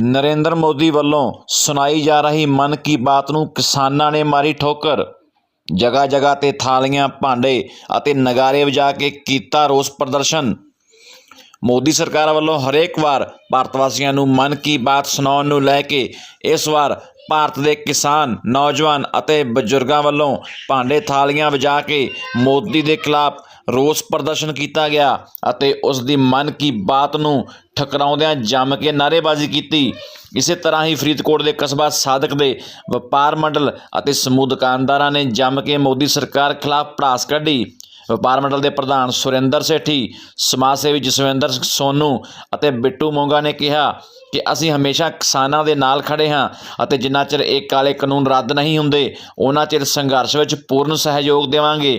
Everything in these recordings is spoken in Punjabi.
ਨਰਿੰਦਰ ਮੋਦੀ ਵੱਲੋਂ ਸੁਣਾਈ ਜਾ ਰਹੀ ਮਨ ਕੀ ਬਾਤ ਨੂੰ ਕਿਸਾਨਾਂ ਨੇ ਮਾਰੀ ਠੋਕਰ। ਜਗ੍ਹਾ ਜਗ੍ਹਾ ਤੇ ਥਾਲੀਆਂ, ਭਾਂਡੇ ਅਤੇ ਨਗਾਰੇ ਵਜਾ ਕੇ ਕੀਤਾ ਰੋਸ ਪ੍ਰਦਰਸ਼ਨ। ਮੋਦੀ ਸਰਕਾਰ ਵੱਲੋਂ ਹਰੇਕ ਵਾਰ ਭਾਰਤ ਵਾਸੀਆਂ ਨੂੰ ਮਨ ਕੀ ਬਾਤ ਸੁਣਾਉਣ ਨੂੰ ਲੈ ਕੇ ਇਸ ਵਾਰ ਭਾਰਤ ਦੇ ਕਿਸਾਨ, ਨੌਜਵਾਨ ਅਤੇ ਬਜ਼ੁਰਗਾਂ ਵੱਲੋਂ ਭਾਂਡੇ ਥਾਲੀਆਂ ਵਜਾ ਕੇ ਮੋਦੀ ਦੇ ਖਿਲਾਫ ਰੋਸ ਪ੍ਰਦਰਸ਼ਨ ਕੀਤਾ ਗਿਆ ਅਤੇ ਉਸ ਦੀ ਮਨ ਕੀ ਬਾਤ ਨੂੰ ਠਕਰਾਉਂਦਿਆਂ ਜੰਮ ਕੇ ਨਾਅਰੇਬਾਜ਼ੀ ਕੀਤੀ। ਇਸੇ ਤਰ੍ਹਾਂ ਹੀ ਫਰੀਦਕੋਟ ਦੇ ਕਸਬਾ ਸਾਦਕ ਦੇ ਵਪਾਰ ਮੰਡਲ ਅਤੇ ਸਮੂਹ ਦੁਕਾਨਦਾਰਾਂ ਨੇ ਜੰਮ ਕੇ ਮੋਦੀ ਸਰਕਾਰ ਖਿਲਾਫ ਭੜਾਸ ਕੱਢੀ। ਵਪਾਰ ਮੰਡਲ ਦੇ ਪ੍ਰਧਾਨ ਸੁਰਿੰਦਰ ਸੇਠੀ, ਸਮਾਜ ਸੇਵੀ ਜਸਵਿੰਦਰ ਸਿੰਘ ਸੋਨੂ ਅਤੇ ਬਿੱਟੂ ਮੋਂਗਾ ਨੇ ਕਿਹਾ ਕਿ ਅਸੀਂ ਹਮੇਸ਼ਾ ਕਿਸਾਨਾਂ ਦੇ ਨਾਲ ਖੜੇ ਹਾਂ ਅਤੇ ਜਿੰਨਾ ਚਿਰ ਇਹ ਕਾਲੇ ਕਾਨੂੰਨ ਰੱਦ ਨਹੀਂ ਹੁੰਦੇ, ਉਹਨਾਂ ਚਿਰ ਸੰਘਰਸ਼ ਵਿੱਚ ਪੂਰਨ ਸਹਿਯੋਗ ਦੇਵਾਂਗੇ।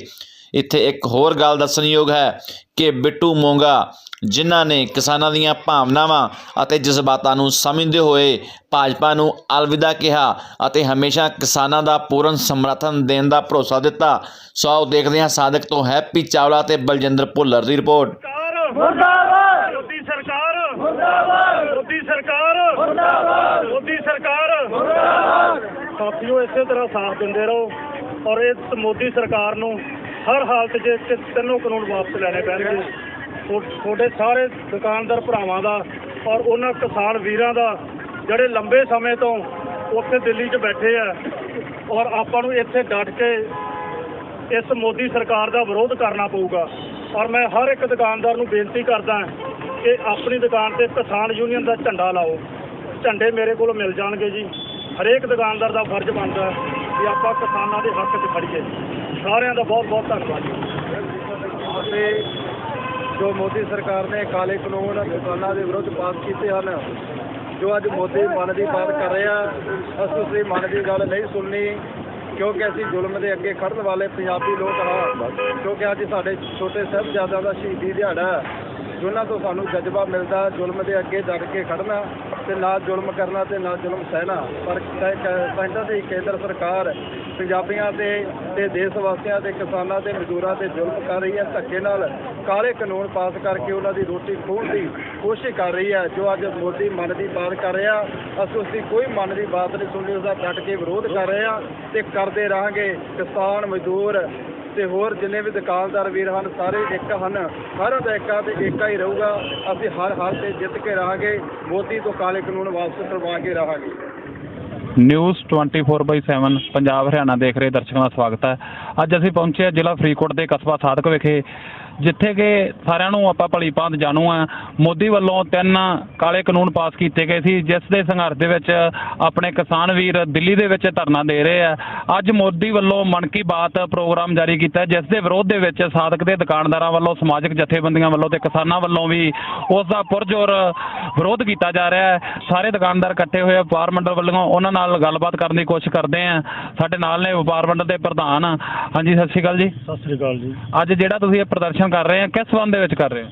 ਇੱਥੇ ਇੱਕ ਹੋਰ ਗੱਲ ਦੱਸਣਯੋਗ ਹੈ ਕਿ ਬਿੱਟੂ ਮੋਂਗਾ, ਜਿਨ੍ਹਾਂ ਨੇ ਕਿਸਾਨਾਂ ਦੀਆਂ ਭਾਵਨਾਵਾਂ ਅਤੇ ਜਜ਼ਬਾਤਾਂ ਨੂੰ ਸਮਝਦੇ ਹੋਏ ਭਾਜਪਾ ਨੂੰ ਅਲਵਿਦਾ ਕਿਹਾ ਅਤੇ ਹਮੇਸ਼ਾ ਕਿਸਾਨਾਂ ਦਾ ਪੂਰਨ ਸਮਰਥਨ ਦੇਣ ਦਾ ਭਰੋਸਾ ਦਿੱਤਾ। ਸੋ ਦੇਖਦੇ ਹਾਂ ਸਾਦਕ ਤੋਂ ਹੈਪੀ ਚਾਵਲਾ ਤੇ ਬਲਜਿੰਦਰ ਭੁੱਲਰ ਦੀ ਰਿਪੋਰਟ। ਮੁਰਦਾਬਾਦ। ਮੋਦੀ ਸਰਕਾਰ, ਮੁਰਦਾਬਾਦ। ਮੋਦੀ ਸਰਕਾਰ, ਮੁਰਦਾਬਾਦ। ਮੋਦੀ ਸਰਕਾਰ, ਮੁਰਦਾਬਾਦ। ਸਾਥੀਓ, ਇਸੇ ਤਰ੍ਹਾਂ ਸਾਥ ਦਿੰਦੇ ਰਹੋ ਔਰ ਇਸ ਮੋਦੀ ਸਰਕਾਰ ਨੂੰ ਹਰ ਹਾਲਤ 'ਚ ਇਹ ਤਿੰਨੋਂ ਕਾਨੂੰਨ ਵਾਪਸ ਲੈਣੇ ਪੈਣਗੇ। ਤੁ- ਤੁਹਾਡੇ ਸਾਰੇ ਦੁਕਾਨਦਾਰ ਭਰਾਵਾਂ ਦਾ ਔਰ ਉਹਨਾਂ ਕਿਸਾਨ ਵੀਰਾਂ ਦਾ, ਜਿਹੜੇ ਲੰਬੇ ਸਮੇਂ ਤੋਂ ਉੱਥੇ ਦਿੱਲੀ 'ਚ ਬੈਠੇ ਆ ਔਰ ਆਪਾਂ ਨੂੰ ਇੱਥੇ ਡਟ ਕੇ ਇਸ ਮੋਦੀ ਸਰਕਾਰ ਦਾ ਵਿਰੋਧ ਕਰਨਾ ਪਊਗਾ। ਔਰ ਮੈਂ ਹਰ ਇੱਕ ਦੁਕਾਨਦਾਰ ਨੂੰ ਬੇਨਤੀ ਕਰਦਾ ਕਿ ਆਪਣੀ ਦੁਕਾਨ ਤੇ ਕਿਸਾਨ ਯੂਨੀਅਨ ਦਾ ਝੰਡਾ ਲਾਓ। ਝੰਡੇ ਮੇਰੇ ਕੋਲ ਮਿਲ ਜਾਣਗੇ ਜੀ। ਹਰੇਕ ਦੁਕਾਨਦਾਰ ਦਾ ਫਰਜ਼ ਬਣਦਾ ਹੈ ਕਿ ਆਪਾਂ ਕਿਸਾਨਾਂ ਦੇ ਹੱਕ 'ਚ ਖੜੀਏ। ਸਾਰਿਆਂ ਦਾ ਬਹੁਤ ਬਹੁਤ ਧੰਨਵਾਦ। ਜੀ ਅਤੇ ਜੋ ਮੋਦੀ ਸਰਕਾਰ ਨੇ ਕਾਲੇ ਕਾਨੂੰਨ ਕਿਸਾਨਾਂ ਦੇ ਵਿਰੁੱਧ ਪਾਸ ਕੀਤੇ ਹਨ, ਜੋ ਅੱਜ ਮੋਦੀ ਮਨ ਦੀ ਬਾਤ ਕਰ ਰਿਹਾ ਅਸੀਂ ਉਸ ਮਨ ਦੀ ਗੱਲ ਨਹੀਂ ਸੁਣਨੀ, ਕਿਉਂਕਿ ਅਸੀਂ ਜ਼ੁਲਮ ਦੇ ਅੱਗੇ ਖੜਨ ਵਾਲੇ ਪੰਜਾਬੀ ਲੋਕ ਹਾਂ, ਕਿਉਂਕਿ ਅੱਜ ਸਾਡੇ ਛੋਟੇ ਸਾਹਿਬਜ਼ਾਦਿਆਂ ਦਾ ਸ਼ਹੀਦੀ ਦਿਹਾੜਾ ਜਿਨ੍ਹਾਂ ਤੋਂ ਸਾਨੂੰ ਜਜ਼ਬਾ ਮਿਲਦਾ, ਜ਼ੁਲਮ ਦੇ ਅੱਗੇ ਡਟ ਕੇ ਖੜਨਾ ਤੇ ਨਾ ਜ਼ੁਲਮ ਕਰਨਾ ਤੇ ਨਾ ਜ਼ੁਲਮ ਸਹਿਣਾ। ਪਰ ਕ- ਕ- ਦੀ ਕੇਂਦਰ ਸਰਕਾਰ ਪੰਜਾਬੀਆਂ ਤੇ ਤੇ ਦੇਸ਼ ਵਾਸੀਆਂ ਤੇ, ਕਿਸਾਨਾਂ ਤੇ, ਮਜ਼ਦੂਰਾਂ ਤੇ ਜ਼ੁਲਮ ਕਰ ਰਹੀ ਹੈ। ਧੱਕੇ ਨਾਲ ਕਾਲੇ ਕਾਨੂੰਨ ਪਾਸ ਕਰਕੇ ਉਹਨਾਂ ਦੀ ਰੋਟੀ ਖੋਹਣ ਦੀ ਕੋਸ਼ਿਸ਼ ਕਰ ਰਹੀ ਹੈ। ਜੋ ਅੱਜ ਮੋਦੀ ਮਨ ਦੀ ਬਾਤ ਕਰ ਰਿਹਾ, ਅਸੀਂ ਉਸ ਦੀ ਕੋਈ ਮਨ ਦੀ ਬਾਤ ਨਹੀਂ ਸੁਣਨੀ ਉਸਦਾ ਡਟ ਕੇ ਵਿਰੋਧ ਕਰ ਰਹੇ ਹਾਂ ਤੇ ਕਰਦੇ ਰਹਾਂਗੇ। ਕਿਸਾਨ, ਮਜ਼ਦੂਰ ਤੇ ਹੋਰ ਜਿੰਨੇ ਵੀ ਦੁਕਾਨਦਾਰ ਵੀਰ ਹਨ, ਸਾਰੇ ਇੱਕ ਹਨ। ਸਾਰਿਆਂ ਦਾ ਇੱਕਾ ਤੇ ਏਕਾ ਹੀ ਰਹੂਗਾ। ਅਸੀਂ ਹਰ ਹਾਲ ਤੇ ਜਿੱਤ ਕੇ ਰਹਾਂਗੇ। ਮੋਦੀ ਤੋਂ ਕਾਲੇ ਕਾਨੂੰਨ ਵਾਪਸ ਕਰਵਾ ਕੇ ਰਹਾਂਗੇ। ਨਿਊਜ਼ 24/7 ਪੰਜਾਬ, ਹਰਿਆਣਾ ਦੇਖ ਰਹੇ ਦਰਸ਼ਕਾਂ ਦਾ ਸਵਾਗਤ ਹੈ। ਅੱਜ ਅਸੀਂ ਪਹੁੰਚੇ ਹਾਂ ਜ਼ਿਲ੍ਹਾ ਫਰੀਦਕੋਟ ਦੇ ਕਸਬਾ ਸਾਦਕ ਵਿਖੇ। ਜਿੱਥੇ ਕਿ ਸਾਰਿਆਂ ਨੂੰ ਆਪਾਂ ਭਲੀ ਭਾਂਤ ਜਾਣੂ ਆ ਮੋਦੀ ਵੱਲੋਂ ਤਿੰਨ ਕਾਲੇ ਕਾਨੂੰਨ ਪਾਸ ਕੀਤੇ ਗਏ ਸੀ ਜਿਸ ਦੇ ਸੰਘਰਸ਼ ਦੇ ਵਿੱਚ ਆਪਣੇ ਕਿਸਾਨ ਵੀਰ ਦਿੱਲੀ ਦੇ ਵਿੱਚ ਧਰਨਾ ਦੇ ਰਹੇ ਆ। ਅੱਜ ਮੋਦੀ ਵੱਲੋਂ ਮਨ ਕੀ ਬਾਤ ਪ੍ਰੋਗਰਾਮ ਜਾਰੀ ਕੀਤਾ ਜਿਸ ਦੇ ਵਿਰੋਧ ਦੇ ਵਿੱਚ ਸਾਦਕ ਦੇ ਦੁਕਾਨਦਾਰਾਂ ਵੱਲੋਂ ਸਮਾਜਿਕ ਜਥੇਬੰਦੀਆਂ ਵੱਲੋਂ ਤੇ ਕਿਸਾਨਾਂ ਵੱਲੋਂ ਵੀ ਉਸ ਦਾ ਪੁਰਜੋਰ ਵਿਰੋਧ ਕੀਤਾ ਜਾ ਰਿਹਾ ਹੈ। ਸਾਰੇ ਦੁਕਾਨਦਾਰ ਇਕੱਠੇ ਹੋਏ ਵਪਾਰ ਮੰਡਲ ਵੱਲੋਂ ਉਹਨਾਂ ਨਾਲ ਗੱਲਬਾਤ ਕਰਨ ਦੀ ਕੋਸ਼ਿਸ਼ ਕਰਦੇ ਆ। ਸਾਡੇ ਨਾਲ ਨੇ ਵਪਾਰ ਮੰਡਲ ਦੇ ਪ੍ਰਧਾਨ। ਹਾਂਜੀ ਸਤਿ ਸ਼੍ਰੀ ਅਕਾਲ ਜੀ। ਸਤਿ ਸ੍ਰੀ ਅਕਾਲ ਜੀ। ਅੱਜ ਜਿਹੜਾ ਤੁਸੀਂ ਇਹ ਪ੍ਰਦਰਸ਼ਨ ਕਰ ਰਹੇ ਆ? ਕਿਸ ਸੰਬੰਧ ਦੇ ਵਿੱਚ ਕਰ ਰਹੇ ਹੋ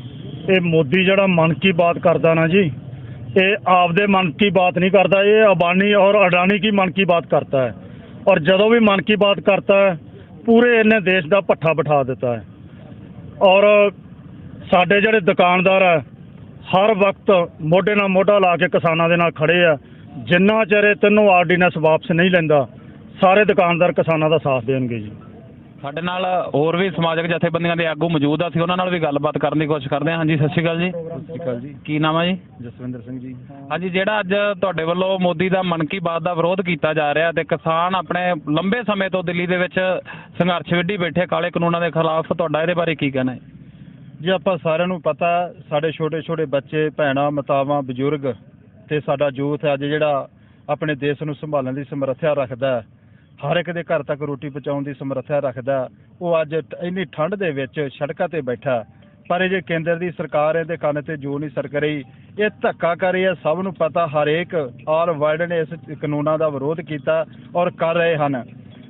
ਇਹ ਮੋਦੀ ਜਿਹੜਾ ਮਨ ਕੀ ਬਾਤ ਕਰਦਾ ਨਾ ਜੀ, ਇਹ ਆਪਦੇ ਮਨ ਕੀ ਬਾਤ ਨਹੀਂ ਕਰਦਾ, ਇਹ ਅਬਾਨੀ ਔਰ ਅਡਾਨੀ ਕੀ ਮਨ ਕੀ ਬਾਤ ਕਰਤਾ ਹੈ। ਔਰ ਜਦੋਂ ਵੀ ਮਨ ਕੀ ਬਾਤ ਕਰਤਾ ਹੈ, ਪੂਰੇ ਇਹਨੇ ਦੇਸ਼ ਦਾ ਪੱਠਾ ਬਿਠਾ ਦਿੱਤਾ ਹੈ। ਔਰ ਸਾਡੇ ਜਿਹੜੇ ਦੁਕਾਨਦਾਰ ਹੈ, ਹਰ ਵਕਤ ਮੋਢੇ ਨਾਲ ਮੋਢਾ ਲਾ ਕੇ ਕਿਸਾਨਾਂ ਦੇ ਨਾਲ ਖੜੇ ਆ। ਜਿੰਨਾ ਚਿਰ ਇਹ ਤਿੰਨੋਂ ਆਰਡੀਨੈਂਸ ਵਾਪਸ ਨਹੀਂ ਲੈਂਦਾ, ਸਾਰੇ ਦੁਕਾਨਦਾਰ ਕਿਸਾਨਾਂ ਦਾ ਸਾਥ ਦੇਣਗੇ ਜੀ। ਸਾਡੇ ਨਾਲ ਹੋਰ ਵੀ ਸਮਾਜਿਕ ਜਥੇਬੰਦੀਆਂ ਦੇ ਆਗੂ ਮੌਜੂਦ ਆ ਅਸੀਂ ਉਹਨਾਂ ਨਾਲ ਵੀ ਗੱਲਬਾਤ ਕਰਨ ਦੀ ਕੋਸ਼ਿਸ਼ ਕਰਦੇ ਹਾਂ। ਹਾਂਜੀ ਸਤਿ ਸ਼੍ਰੀ ਅਕਾਲ ਜੀ। ਸਤਿ ਸ਼੍ਰੀ ਅਕਾਲ ਜੀ। ਕੀ ਨਾਮ ਹੈ ਜੀ? ਜਸਵਿੰਦਰ ਸਿੰਘ ਜੀ। ਹਾਂਜੀ ਜਿਹੜਾ ਅੱਜ ਤੁਹਾਡੇ ਵੱਲੋਂ ਮੋਦੀ ਦਾ ਮਨ ਕੀ ਬਾਤ ਦਾ ਵਿਰੋਧ ਕੀਤਾ ਜਾ ਰਿਹਾ ਤੇ ਕਿਸਾਨ ਆਪਣੇ ਲੰਬੇ ਸਮੇਂ ਤੋਂ ਦਿੱਲੀ ਦੇ ਵਿੱਚ ਸੰਘਰਸ਼ ਵਿੱਢੀ ਬੈਠੇ ਕਾਲੇ ਕਾਨੂੰਨਾਂ ਦੇ ਖਿਲਾਫ ਤੁਹਾਡਾ ਇਹਦੇ ਬਾਰੇ ਕੀ ਕਹਿਣਾ ਹੈ? ਜੀ ਆਪਾਂ ਸਾਰਿਆਂ ਨੂੰ ਪਤਾ ਸਾਡੇ ਛੋਟੇ ਛੋਟੇ ਬੱਚੇ ਭੈਣਾਂ ਮਾਤਾਵਾਂ ਬਜ਼ੁਰਗ ਤੇ ਸਾਡਾ ਯੂਥ ਅੱਜ ਜਿਹੜਾ ਆਪਣੇ ਦੇਸ਼ ਨੂੰ ਸੰਭਾਲਣ ਦੀ ਸਮਰੱਥਾ ਰੱਖਦਾ ਹੈ। ਹਰ ਇੱਕ ਦੇ ਘਰ ਤੱਕ ਰੋਟੀ ਪਹੁੰਚਾਉਣ ਦੀ ਸਮਰੱਥਾ ਰੱਖਦਾ, ਉਹ ਅੱਜ ਇੰਨੀ ਠੰਡ ਦੇ ਵਿੱਚ ਸੜਕਾਂ ਤੇ ਬੈਠਾ। ਪਰ ਇਹ ਜੇ ਕੇਂਦਰ ਦੀ ਸਰਕਾਰ ਇਹਦੇ ਕੰਨ ਤੇ ਜੋ ਨਹੀਂ ਸਰਕ ਰਹੀ, ਇਹ ਧੱਕਾ ਕਰ ਰਹੀ ਹੈ, ਸਭ ਨੂੰ ਪਤਾ ਹਰੇਕ ਆਲ ਵਰਲਡ ਨੇ ਇਸ ਕਾਨੂੰਨਾਂ ਦਾ ਵਿਰੋਧ ਕੀਤਾ ਔਰ ਕਰ ਰਹੇ ਹਨ।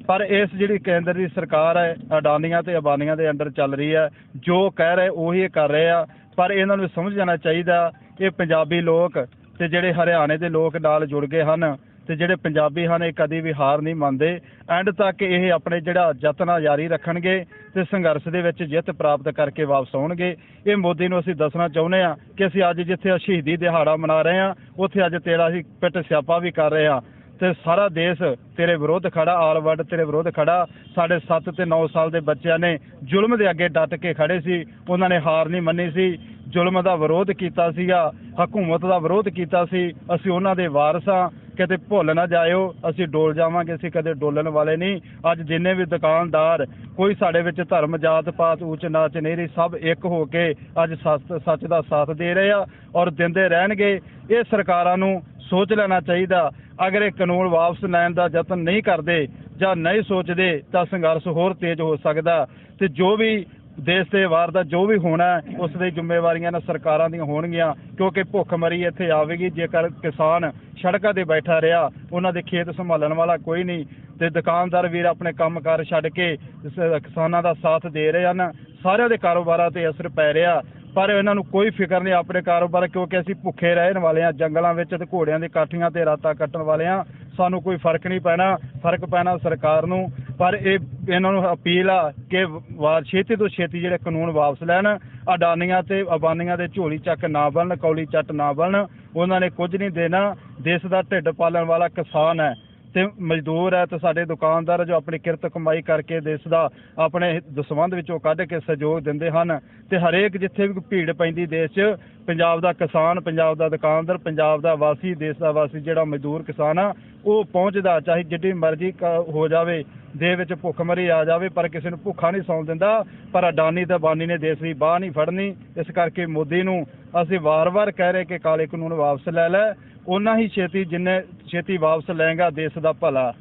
ਪਰ ਇਸ ਜਿਹੜੀ ਕੇਂਦਰ ਦੀ ਸਰਕਾਰ ਹੈ, ਅਡਾਨੀਆਂ ਤੇ ਅਬਾਨੀਆਂ ਦੇ ਅੰਡਰ ਚੱਲ ਰਹੀ ਹੈ, ਜੋ ਕਹਿ ਰਹੇ ਉਹੀ ਇਹ ਕਰ ਰਹੇ ਆ। ਪਰ ਇਹਨਾਂ ਨੂੰ ਸਮਝ ਜਾਣਾ ਚਾਹੀਦਾ, ਇਹ ਪੰਜਾਬੀ ਲੋਕ ਤੇ ਜਿਹੜੇ ਹਰਿਆਣੇ ਦੇ ਲੋਕ ਨਾਲ ਜੁੜ ਗਏ ਹਨ ਤੇ ਜਿਹੜੇ ਪੰਜਾਬੀ ਹਨ, ਇਹ ਕਦੀ ਵੀ ਹਾਰ ਨਹੀਂ ਮੰਨਦੇ। ਐਂਡ ਤੱਕ ਇਹ ਆਪਣੇ ਜਿਹੜਾ ਯਤਨ ਆ, ਜਾਰੀ ਰੱਖਣਗੇ ਤੇ ਸੰਘਰਸ਼ ਦੇ ਵਿੱਚ ਜਿੱਤ ਪ੍ਰਾਪਤ ਕਰਕੇ ਵਾਪਸ ਆਉਣਗੇ। ਇਹ ਮੋਦੀ ਨੂੰ ਅਸੀਂ ਦੱਸਣਾ ਚਾਹੁੰਦੇ ਆ ਕਿ ਅਸੀਂ ਅੱਜ ਜਿੱਥੇ ਸ਼ਹੀਦੀ ਦਿਹਾੜਾ ਮਨਾ ਰਹੇ ਆ ਉੱਥੇ ਅੱਜ ਤੇਰਾ ਅਸੀਂ ਪਿੱਟ ਸਿਆਪਾ ਵੀ ਕਰ ਰਹੇ ਆ ਤੇ ਸਾਰਾ ਦੇਸ਼ ਤੇਰੇ ਵਿਰੋਧ ਖੜਾ, ਆਲ ਵਰਲਡ ਤੇਰੇ ਵਿਰੋਧ ਖੜਾ। ਸਾਡੇ 7 ਤੇ 9 ਸਾਲ ਦੇ ਬੱਚਿਆਂ ਨੇ ਜ਼ੁਲਮ ਦੇ ਅੱਗੇ ਡਟ ਕੇ ਖੜੇ ਸੀ। ਉਹਨਾਂ ਨੇ ਹਾਰ ਨਹੀਂ ਮੰਨੀ ਸੀ। ਜ਼ੁਲਮ ਦਾ ਵਿਰੋਧ ਕੀਤਾ ਸੀਗਾ, ਹਕੂਮਤ ਦਾ ਵਿਰੋਧ ਕੀਤਾ ਸੀ। ਅਸੀਂ ਉਹਨਾਂ ਦੇ ਵਾਰਸ ਹਾਂ। ਕਿਤੇ ਭੁੱਲ ਨਾ ਜਾਇਓ ਅਸੀਂ ਡੋਲ ਜਾਵਾਂਗੇ ਅਸੀਂ ਕਦੇ ਡੋਲਣ ਵਾਲੇ ਨਹੀਂ। ਅੱਜ ਜਿੰਨੇ ਵੀ ਦੁਕਾਨਦਾਰ ਕੋਈ ਸਾਡੇ ਵਿੱਚ ਧਰਮ ਜਾਤ ਪਾਤ ਉੱਚ ਨਾਚ ਨਹੀਂ ਰਹੀ ਸਭ ਇੱਕ ਹੋ ਕੇ ਅੱਜ ਸੱਚ ਸੱਚ ਦਾ ਸਾਥ ਦੇ ਰਹੇ ਆ ਔਰ ਦਿੰਦੇ ਰਹਿਣਗੇ। ਇਹ ਸਰਕਾਰਾਂ ਨੂੰ ਸੋਚ ਲੈਣਾ ਚਾਹੀਦਾ। ਅਗਰ ਇਹ ਕਾਨੂੰਨ ਵਾਪਸ ਲੈਣ ਦਾ ਯਤਨ ਨਹੀਂ ਕਰਦੇ ਜਾਂ ਨਹੀਂ ਸੋਚਦੇ ਤਾਂ ਸੰਘਰਸ਼ ਹੋਰ ਤੇਜ਼ ਹੋ ਸਕਦਾ। ਤੇ ਜੋ ਵੀ ਦੇਸ਼ ਦੇ ਵਾਰ ਦਾ ਜੋ ਵੀ ਹੋਣਾ ਹੈ, ਉਸ ਦੀ ਜ਼ਿੰਮੇਵਾਰੀਆਂ ਨਾ ਸਰਕਾਰਾਂ ਦੀਆਂ ਹੋਣਗੀਆਂ ਕਿਉਂਕਿ ਭੁੱਖਮਰੀ ਇੱਥੇ ਆਵੇਗੀ। ਜੇਕਰ ਕਿਸਾਨ ਸੜਕਾਂ ਤੇ ਬੈਠਾ ਰਿਹਾ। ਉਹਨਾਂ ਦੇ ਖੇਤ ਸੰਭਾਲਣ ਵਾਲਾ ਕੋਈ ਨਹੀਂ ਤੇ ਦੁਕਾਨਦਾਰ ਵੀਰ ਆਪਣੇ ਕੰਮਕਾਰ ਛੱਡ ਕੇ ਇਸ- ਕਿਸਾਨਾਂ ਦਾ ਸਾਥ ਦੇ ਰਹੇ ਹਨ। ਸਾਰਿਆਂ ਦੇ ਕਾਰੋਬਾਰਾਂ ਤੇ ਅਸਰ ਪੈ ਰਿਹਾ। ਪਰ ਇਹਨਾਂ ਨੂੰ ਕੋਈ ਫਿਕਰ ਨਹੀਂ ਆਪਣੇ ਕਾਰੋਬਾਰ ਕਿਉਂਕਿ ਅਸੀਂ ਭੁੱਖੇ ਰਹਿਣ ਵਾਲੇ ਹਾਂ, ਜੰਗਲਾਂ ਵਿੱਚ ਤੇ ਘੋੜਿਆਂ ਦੀ ਕਾਠੀਆਂ ਤੇ ਰਾਤਾਂ ਕੱਟਣ ਵਾਲੇ ਹਾਂ। ਸਾਨੂੰ ਕੋਈ ਫ਼ਰਕ ਨਹੀਂ ਪੈਣਾ, ਫ਼ਰਕ ਪੈਣਾ ਸਰਕਾਰ ਨੂੰ। ਪਰ ਇਹ, ਇਹਨਾਂ ਨੂੰ ਅਪੀਲ ਆ ਕਿ ਵਾ ਛੇਤੀ ਤੋਂ ਛੇਤੀ ਜਿਹੜੇ ਕਾਨੂੰਨ ਵਾਪਸ ਲੈਣ। ਅਡਾਨੀਆਂ ਤੇ ਅਬਾਨੀਆਂ ਦੇ ਝੋਲੀ ਚੱਕ ਨਾ ਬਣਨ, ਕੌਲੀ ਚੱਟ ਨਾ ਬਣਨ। ਉਹਨਾਂ ਨੇ ਕੁਝ ਨਹੀਂ ਦੇਣਾ। ਦੇਸ਼ ਦਾ ਢਿੱਡ ਪਾਲਣ ਵਾਲਾ ਕਿਸਾਨ ਹੈ। ਤੇ ਮਜ਼ਦੂਰ ਹੈ ਤੇ ਸਾਡੇ ਦੁਕਾਨਦਾਰ ਜੋ ਆਪਣੀ ਕਿਰਤ ਕਮਾਈ ਕਰਕੇ ਦੇਸ਼ ਦਾ ਆਪਣੇ ਦਸਵੰਧ ਵਿੱਚੋਂ ਕੱਢ ਕੇ ਸਹਿਯੋਗ ਦਿੰਦੇ ਹਨ ਤੇ ਹਰੇਕ ਜਿੱਥੇ ਵੀ ਭੀੜ ਪੈਂਦੀ ਦੇਸ਼ 'ਚ, ਪੰਜਾਬ ਦਾ ਕਿਸਾਨ, ਪੰਜਾਬ ਦਾ ਦੁਕਾਨਦਾਰ, ਪੰਜਾਬ ਦਾ ਵਾਸੀ, ਦੇਸ਼ ਦਾ ਵਾਸੀ ਜਿਹੜਾ ਮਜ਼ਦੂਰ ਕਿਸਾਨ ਆ, ਉਹ ਪਹੁੰਚਦਾ, ਚਾਹੇ ਜਿੱਡੀ ਮਰਜ਼ੀ ਕ- ਹੋ ਜਾਵੇ, ਦੇ ਵਿੱਚ ਭੁੱਖਮਰੀ ਆ ਜਾਵੇ, ਪਰ ਕਿਸੇ ਨੂੰ ਭੁੱਖਾ ਨਹੀਂ ਸੌਣ ਦਿੰਦਾ, ਪਰ ਅਡਾਨੀ ਤੇ ਬਾਨੀ ਨੇ ਦੇਸ਼ ਦੀ ਬਾਹ ਨਹੀਂ ਫੜਨੀ। ਇਸ ਕਰਕੇ ਮੋਦੀ ਨੂੰ ਅਸੀਂ ਵਾਰ-ਵਾਰ ਕਹਿ ਰਹੇ ਕਿ ਕਾਲੇ ਕਾਨੂੰਨ ਵਾਪਸ ਲੈ ਲੈ ਉਹਨਾਂ ਹੀ ਛੇਤੀ ਜਿੰਨੇ ਛੇਤੀ ਵਾਪਸ ਲਏਗਾ ਦੇਸ਼ ਦਾ ਭਲਾ।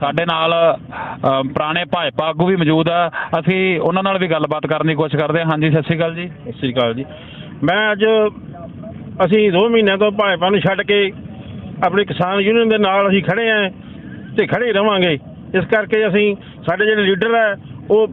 ਸਾਡੇ ਨਾਲ ਪੁਰਾਣੇ ਭਾਜਪਾ ਆਗੂ ਵੀ ਮੌਜੂਦ ਆ। ਅਸੀਂ ਉਹਨਾਂ ਨਾਲ ਵੀ ਗੱਲਬਾਤ ਕਰਨ ਦੀ ਕੋਸ਼ਿਸ਼ ਕਰਦੇ ਹਾਂ। ਹਾਂਜੀ ਸਤਿ ਸ਼੍ਰੀ ਅਕਾਲ ਜੀ। ਸਤਿ ਸ਼੍ਰੀ ਅਕਾਲ ਜੀ। ਮੈਂ ਅੱਜ ਅਸੀਂ 2 ਮਹੀਨਿਆਂ ਤੋਂ ਭਾਜਪਾ ਨੂੰ ਛੱਡ ਕੇ ਆਪਣੀ ਕਿਸਾਨ ਯੂਨੀਅਨ ਦੇ ਨਾਲ ਅਸੀਂ ਖੜੇ ਆਂ ਤੇ ਖੜੇ ਹੀ ਰਵਾਂਗੇ। ਇਸ ਕਰਕੇ ਅਸੀਂ ਸਾਡੇ ਜਿਹੜੇ ਲੀਡਰ ਹੈ ਉਹ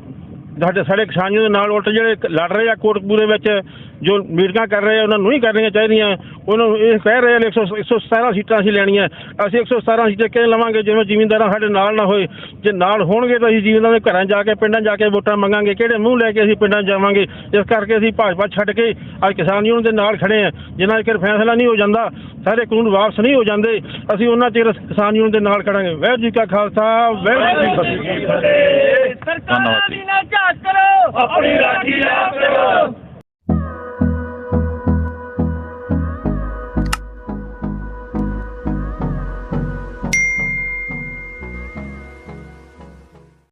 ਸਾਡੇ ਸਾਡੇ ਕਿਸਾਨ ਯੂਨੀਅਨ ਦੇ ਨਾਲ ਉਲਟ ਜਿਹੜੇ ਲੜ ਰਹੇ ਆ ਕੋਟਕਪੂਰੇ ਵਿੱਚ, ਜੋ ਮੀਟਿੰਗਾਂ ਕਰ ਰਹੇ ਆ, ਉਹਨਾਂ ਨੂੰ ਨਹੀਂ ਕਰਨੀਆਂ ਚਾਹੀਦੀਆਂ। ਉਹਨਾਂ ਨੂੰ ਇਹ ਕਹਿ ਰਹੇ ਆ 100 117 ਸੀਟਾਂ ਅਸੀਂ ਲੈਣੀਆਂ। ਅਸੀਂ 117 ਸੀਟਾਂ ਕਿਵੇਂ ਲਵਾਂਗੇ? ਜਿਵੇਂ ਜ਼ਿਮੀਂਦਾਰਾਂ ਸਾਡੇ ਨਾਲ ਨਾ ਹੋਏ। ਜੇ ਨਾਲ ਹੋਣਗੇ ਤਾਂ ਅਸੀਂ ਜ਼ਿਮੀਂਦਾਰਾਂ ਦੇ ਘਰਾਂ ਜਾ ਕੇ, ਪਿੰਡਾਂ ਜਾ ਕੇ ਵੋਟਾਂ ਮੰਗਾਂਗੇ। ਕਿਹੜੇ ਮੂੰਹ ਲੈ ਕੇ ਅਸੀਂ ਪਿੰਡਾਂ 'ਚ ਜਾਵਾਂਗੇ? ਇਸ ਕਰਕੇ ਅਸੀਂ ਭਾਜਪਾ ਛੱਡ ਕੇ ਅੱਜ ਕਿਸਾਨ ਯੂਨੀਅਨ ਦੇ ਨਾਲ ਖੜੇ ਆ। ਜਿੰਨਾ ਚਿਰ ਫੈਸਲਾ ਨਹੀਂ ਹੋ ਜਾਂਦਾ, ਸਾਰੇ ਕਾਨੂੰਨ ਵਾਪਸ ਨਹੀਂ ਹੋ ਜਾਂਦੇ, ਅਸੀਂ ਉਹਨਾਂ ਚਿਰ ਕਿਸਾਨ ਯੂਨੀਅਨ ਦੇ ਨਾਲ ਖੜਾਂਗੇ। ਵਾਹਿਗੁਰੂ ਜੀ ਕਾ ਖਾਲਸਾ, ਵਾਹਿਗੁਰੂ ਜੀ ਕੀ ਫਤਿਹ। ਧੰਨਵਾਦ ਜੀ। ਆਪਣੀ ਰਾਖੀ ਆਪ ਕਰੋ।